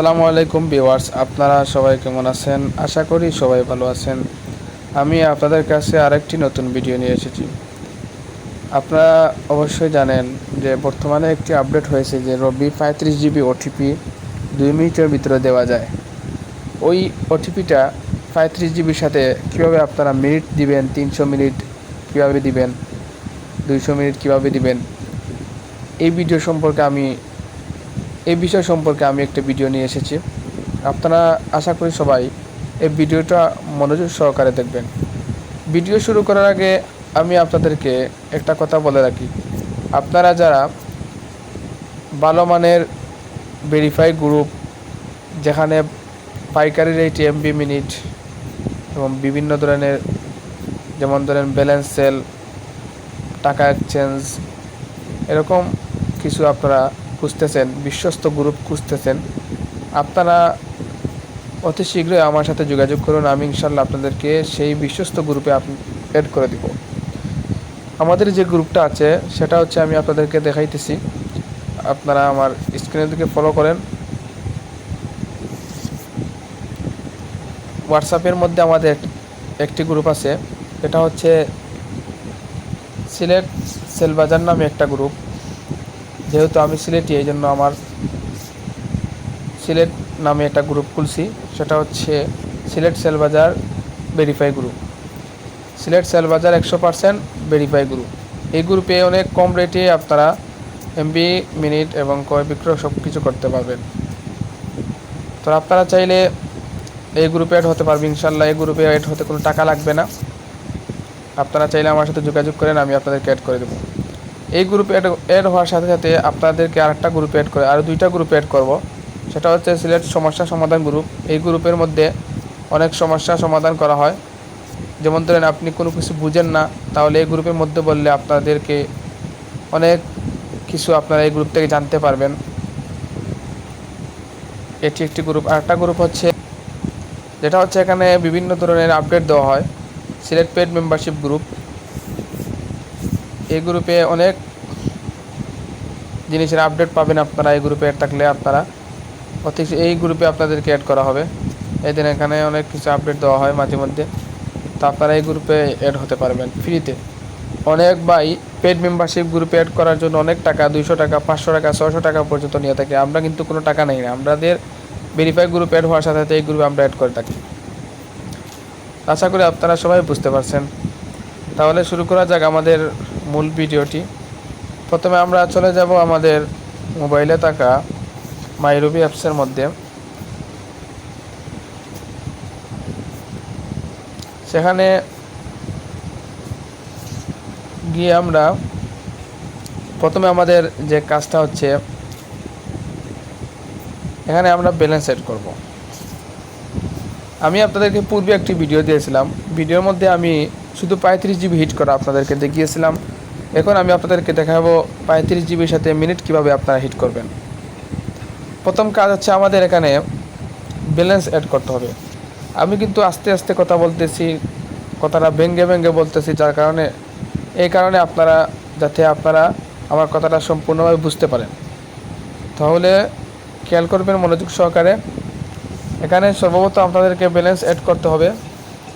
আসসালামু আলাইকুম ভিউয়ার্স, আপনারা সবাই কেমন আছেন? আশা করি সবাই ভালো আছেন। আমি আপনাদের কাছে আরেকটি নতুন ভিডিও নিয়ে এসেছি। আপনারা অবশ্যই জানেন যে বর্তমানে একটি আপডেট হয়েছে যে রবি পঁয়ত্রিশ জিবি ওটিপি দুই মিনিটের ভিতরে দেওয়া যায়। ওই ওটিপিটা পঁয়ত্রিশ জিবির সাথে কীভাবে আপনারা মিনিট দিবেন, তিনশো মিনিট কীভাবে দিবেন, দুইশো মিনিট কীভাবে দিবেন, এই ভিডিও সম্পর্কে আমি এই বিষয় সম্পর্কে আমি একটা ভিডিও নিয়ে এসেছি। আপনারা আশা করি সবাই এই ভিডিওটা মনোযোগ সহকারে দেখবেন। ভিডিও শুরু করার আগে আমি আপনাদেরকে একটা কথা বলে রাখি। আপনারা যারা ভালো মানের ভেরিফাই গ্রুপ যেখানে পাইকারি রেট এমবি মিনিট এবং বিভিন্ন ধরনের, যেমন ধরেন ব্যালেন্স সেল টাকা এক্সচেঞ্জ এরকম কিছু আপনারা খুঁজতেছেন, বিশ্বস্ত গ্রুপ খুঁজতেছেন। আপনারা অতি শীঘ্রই আমার সাথে যোগাযোগ করুন, আমি ইনশাল্লাহ আপনাদেরকে সেই বিশ্বস্ত গ্রুপে অ্যাড করে দিব। আমাদের যে গ্রুপটা আছে, সেটা হচ্ছে আমি আপনাদেরকে দেখাইতেছি। আপনারা আমার স্ক্রিনের দিকে ফলো করেন। হোয়াটসঅ্যাপের মধ্যে আমাদের একটি গ্রুপ আছে। এটা হচ্ছে সিলেট সেলবাজার নামে একটা গ্রুপ যেহেতু আমি সিলেটি, এই জন্য আমার সিলেট নামে একটা গ্রুপ খুলছি। সেটা হচ্ছে সিলেট সেলবাজার ভেরিফাই গ্রুপ সিলেট সেলবাজার একশো পার্সেন্ট ভেরিফাই গ্রুপ এই গ্রুপে অনেক কম রেটে আপনারা এমবি মিনিট এবং ক্রয় বিক্রয় সব কিছু করতে পারবেন। তো আপনারা চাইলে এই গ্রুপে অ্যাড হতে পারবে ইনশাল্লাহ এই গ্রুপে অ্যাড হতে কোনো টাকা লাগবে না। আপনারা চাইলে আমার সাথে যোগাযোগ করেন, আমি আপনাদেরকে অ্যাড করে দেবো। এই গ্রুপে অ্যাড হওয়ার সাথে সাথে আপনাদেরকে আরেকটা গ্রুপে অ্যাড করে আরও দুইটা গ্রুপে অ্যাড করব। সেটা হচ্ছে সিলেট সমস্যা সমাধান গ্রুপ এই গ্রুপের মধ্যে অনেক সমস্যা সমাধান করা হয়। যেমন ধরেন আপনি কোনো কিছু বুঝেন না, তাহলে এই গ্রুপের মধ্যে বললে আপনাদেরকে অনেক কিছু আপনারা এই গ্রুপ থেকে জানতে পারবেন। এটি একটি গ্রুপ আরেকটা গ্রুপ হচ্ছে, যেটা হচ্ছে এখানে বিভিন্ন ধরনের আপডেট দেওয়া হয়। সিলেট পেড মেম্বারশিপ গ্রুপ এই গ্রুপে অনেক জিনিসের আপডেট পাবেন আপনারা, এই গ্রুপে অ্যাড থাকলে আপনারা। অতি এই গ্রুপে আপনাদেরকে অ্যাড করা হবে। এই দিন এখানে অনেক কিছু আপডেট দেওয়া হয় মাঝে মধ্যে। তো আপনারা এই গ্রুপে অ্যাড হতে পারবেন ফ্রিতে অনেক ভাই পেড মেম্বারশিপ গ্রুপে অ্যাড করার জন্য অনেক টাকা, দুইশো টাকা, পাঁচশো টাকা ছশো টাকা পর্যন্ত নিয়ে থাকি। আমরা কিন্তু কোনো টাকা নেই না। আমাদের ভেরিফাই গ্রুপ অ্যাড হওয়ার সাথে সাথে এই গ্রুপে আমরা অ্যাড করে থাকি। আশা করি আপনারা সবাই বুঝতে পারছেন। তাহলে শুরু করা যাক আমাদের মূল ভিডিওটি। প্রথমে আমরা চলে যাব আমাদের মোবাইলে থাকা মাইরুবি অ্যাপসের মধ্যে। সেখানে গিয়ে আমরা প্রথমে আমাদের যে কাজটা হচ্ছে, এখানে আমরা ব্যালেন্স সেট করব। আমি আপনাদেরকে পূর্বে একটি ভিডিও দিয়েছিলাম। ভিডিওর মধ্যে আমি শুধু পঁয়ত্রিশ জিবি হিট করা আপনাদেরকে দেখিয়েছিলাম। এখন আমি আপনাদেরকে দেখাবো পঁয়ত্রিশ জিবির সাথে মিনিট কীভাবে আপনারা হিট করবেন। প্রথম কাজ হচ্ছে আমাদের এখানে ব্যালেন্স অ্যাড করতে হবে। আমি কিন্তু আস্তে আস্তে কথা বলতেছি, কথাটা ভেঙ্গে ভেঙ্গে বলতেছি, যার কারণে, এই কারণে আপনারা, যাতে আপনারা আমার কথাটা সম্পূর্ণভাবে বুঝতে পারেন। তাহলে খেয়াল করবেন মনোযোগ সহকারে, এখানে সর্বপ্রথম আপনাদেরকে ব্যালেন্স অ্যাড করতে হবে।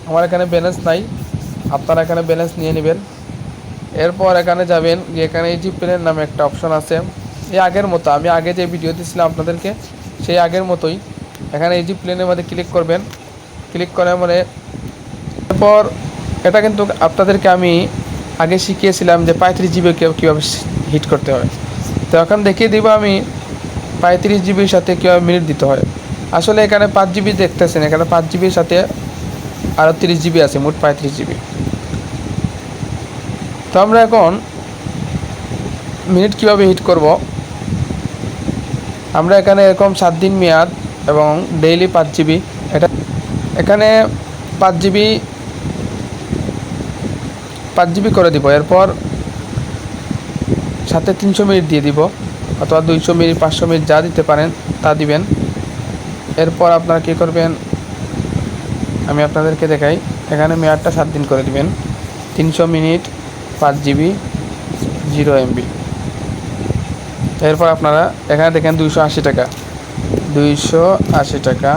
আমার এখানে ব্যালেন্স নাই, আপনারা এখানে ব্যালেন্স নিয়ে নেবেন। এরপর এখানে যাবেন যে এখানে এই জি প্লেন নামে একটা অপশন আছে। এই আগের মতো, আমি আগে যে ভিডিও দিয়েছিলাম আপনাদেরকে, সেই আগের মতোই এখানে এই প্লেনের মধ্যে ক্লিক করবেন। ক্লিক করার মানে এরপর এটা কিন্তু আপনাদেরকে আমি আগে শিখিয়েছিলাম যে পঁয়ত্রিশ জিবি কীভাবে হিট করতে হয়। তো এখন দেখিয়ে দিব আমি পঁয়ত্রিশ জিবির সাথে কীভাবে মিনিট দিতে হয়। আসলে এখানে পাঁচ জিবি দেখতেছেন, এখানে পাঁচ জিবির সাথে আরও তিরিশ জিবি আছে, মোট পঁয়ত্রিশ জিবি। তো আমরা এখন মিনিট কীভাবে হিট করব? আমরা এখানে এরকম সাত দিন মেয়াদ এবং ডেইলি পাঁচ জিবি। এটা এখানে পাঁচ জিবি পাঁচ জিবি করে দিব। এরপর সাথে তিনশো মিনিট দিয়ে দিব। অথবা দুইশো মিনিট, পাঁচশো মিনিট যা দিতে পারেন, তা দিবেন। এরপর আপনারা কী করবেন? আমি আপনাদেরকে দেখাই। এখানে মেয়াদটা সাত দিন করে দিবেন। তিনশো মিনিট পাঁচ জিবি জিরো এমবি এরপর আপনারা এখানে দেখেন দুইশো আশি টাকা। দুইশো আশি টাকা,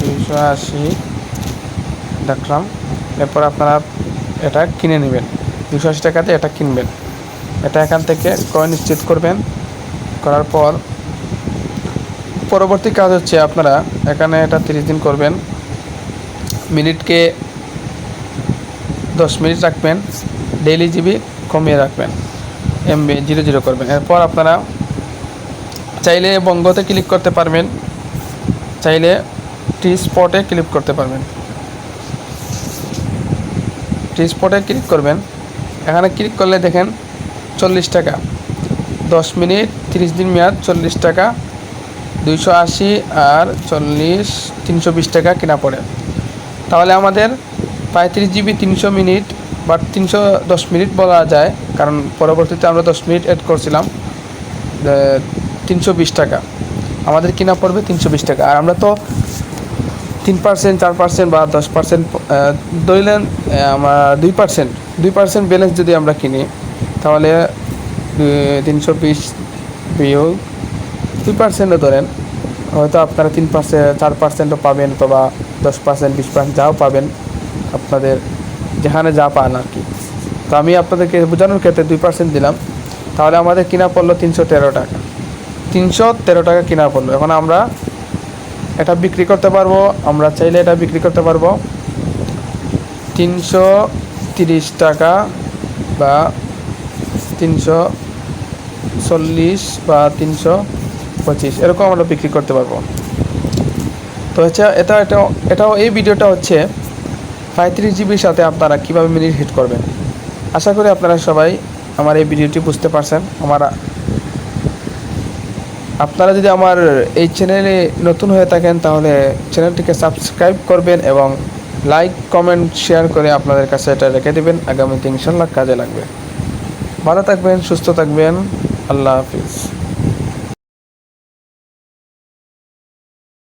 দুইশো আশি দেখলাম। এরপর আপনারা এটা কিনে নেবেন। দুশো আশি টাকাতে এটা কিনবেন। এটা এখান থেকে ক্রয় নিশ্চিত করবেন। করার পর পরবর্তী কাজ হচ্ছে আপনারা এখানে এটা তিরিশ দিন করবেন। মিনিটকে দশ মিনিট রাখবেন। ডেইলি জিবি কমিয়ে রাখবেন এমবি জিরো জিরো করবেন। এরপর আপনারা চাইলে বঙ্গতে ক্লিক করতে পারবেন, চাইলে টি স্পটে ক্লিক করতে পারবেন। টি স্পটে ক্লিক করবেন, এখানে ক্লিক করলে দেখেন চল্লিশ টাকা। দশ মিনিট তিরিশ দিন মেয়াদ চল্লিশ টাকা, দুইশো আশি আর চল্লিশ, তিনশো বিশ টাকা কেনা পড়ে। তাহলে আমাদের পঁয়ত্রিশ জিবি তিনশো মিনিট বা তিনশো দশ মিনিট বলা যায়, কারণ পরবর্তীতে আমরা দশ মিনিট অ্যাড করছিলাম তিনশো বিশ টাকা। আমাদের কিনা পড়বে তিনশো বিশ টাকা। আর আমরা তো তিন পার্সেন্ট চার পার্সেন্ট বা দশ পার্সেন্ট ধরলেন আমরা দুই পার্সেন্ট দুই পার্সেন্ট ব্যালেন্স যদি আমরা কিনি, তাহলে তিনশো বিশ বিয়োগ দুই পার্সেন্টও ধরেন, হয়তো আপনারা তিন পার্সেন্ট চার পার্সেন্টও পাবেন, অথবা দশ পার্সেন্ট বিশ পার্সেন্ট যাও পাবেন আপনাদের যেখানে যা পান আর কি। তো আমি আপনাদেরকে বোঝানোর ক্ষেত্রে দুই পার্সেন্ট দিলাম। তাহলে আমাদের কিনা পড়ল তিনশো তেরো টাকা। তিনশো তেরো টাকা কিনা পড়ল। এখন আমরা এটা বিক্রি করতে পারব। আমরা চাইলে এটা বিক্রি করতে পারব। তিনশো তিরিশ টাকা বা তিনশো চল্লিশ বা তিনশো পঁচিশ। এরকম আমরা বিক্রি করতে পারব। তো হচ্ছে এটা এটা, এটাও এই ভিডিওটা হচ্ছে পঁয়ত্রিশ জিবির সাথে আপনারা কীভাবে মিনিট হিট করবেন? আশা করি আপনারা সবাই আমার এই ভিডিওটি বুঝতে পারছেন। আমার আপনারা যদি আমার এই চ্যানেলে নতুন হয়ে থাকেন, তাহলে চ্যানেলটিকে সাবস্ক্রাইব করবেন এবং লাইক কমেন্ট শেয়ার করে আপনাদের কাছে এটা রেখে দেবেন। আগামী আগামীতে ইনশাল্লাহ কাজে লাগবে। ভালো থাকবেন, সুস্থ থাকবেন। আল্লাহ হাফিজ।